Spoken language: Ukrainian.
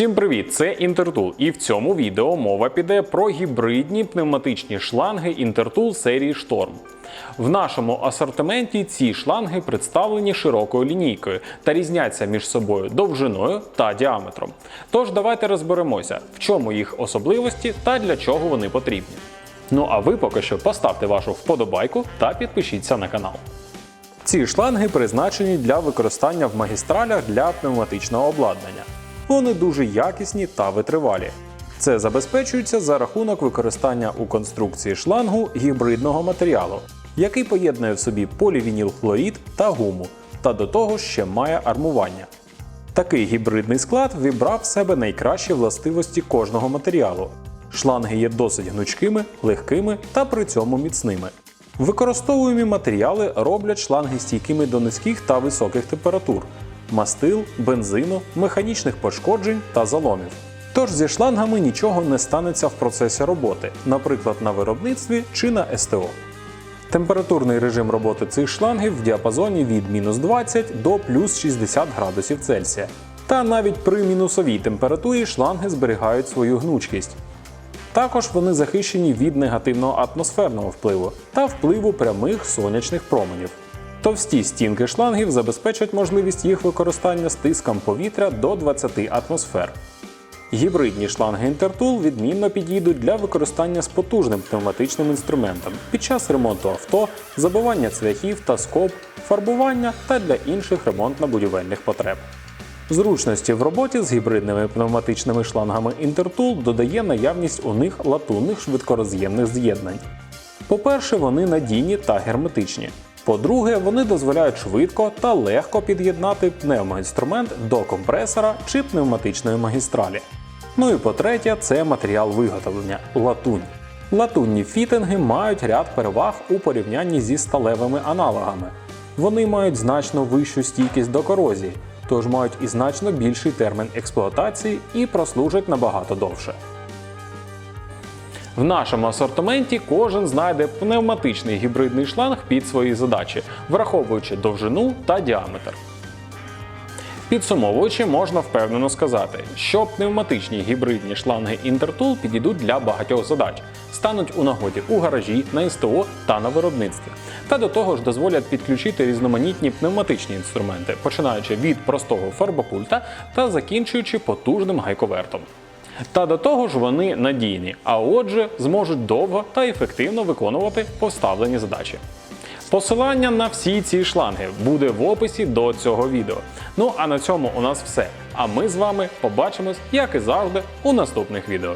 Всім привіт! Це Інтертул, і в цьому відео мова піде про гібридні пневматичні шланги Інтертул серії Шторм. В нашому асортименті ці шланги представлені широкою лінійкою та різняться між собою довжиною та діаметром. Тож давайте розберемося, в чому їх особливості та для чого вони потрібні. Ну а ви поки що поставте вашу вподобайку та підпишіться на канал. Ці шланги призначені для використання в магістралях для пневматичного обладнання. Вони дуже якісні та витривалі. Це забезпечується за рахунок використання у конструкції шлангу гібридного матеріалу, який поєднує в собі полівінілхлорид та гуму, та до того ще має армування. Такий гібридний склад вібрав в себе найкращі властивості кожного матеріалу. Шланги є досить гнучкими, легкими та при цьому міцними. Використовуємі матеріали роблять шланги стійкими до низьких та високих температур, мастил, бензину, механічних пошкоджень та заломів. Тож зі шлангами нічого не станеться в процесі роботи, наприклад, на виробництві чи на СТО. Температурний режим роботи цих шлангів в діапазоні від мінус 20 до плюс 60 градусів Цельсія. Та навіть при мінусовій температурі шланги зберігають свою гнучкість. Також вони захищені від негативного атмосферного впливу та впливу прямих сонячних променів. Товсті стінки шлангів забезпечать можливість їх використання з тиском повітря до 20 атмосфер. Гібридні шланги Intertool відмінно підійдуть для використання з потужним пневматичним інструментом під час ремонту авто, забивання цвяхів та скоб, фарбування та для інших ремонтно-будівельних потреб. Зручності в роботі з гібридними пневматичними шлангами Intertool додає наявність у них латунних швидкороз'ємних з'єднань. По-перше, вони надійні та герметичні. По-друге, вони дозволяють швидко та легко під'єднати пневмоінструмент до компресора чи пневматичної магістралі. Ну і по-третє, це матеріал виготовлення латунь. Латунні фітинги мають ряд переваг у порівнянні зі сталевими аналогами. Вони мають значно вищу стійкість до корозії, тож мають і значно більший термін експлуатації і прослужать набагато довше. В нашому асортименті кожен знайде пневматичний гібридний шланг під свої задачі, враховуючи довжину та діаметр. Підсумовуючи, можна впевнено сказати, що пневматичні гібридні шланги Intertool підійдуть для багатьох задач, стануть у нагоді у гаражі, на СТО та на виробництві. Та до того ж дозволять підключити різноманітні пневматичні інструменти, починаючи від простого фарбопульта та закінчуючи потужним гайковертом. Та до того ж вони надійні, а отже, зможуть довго та ефективно виконувати поставлені задачі. Посилання на всі ці шланги буде в описі до цього відео. Ну а на цьому у нас все. А ми з вами побачимось, як і завжди, у наступних відео.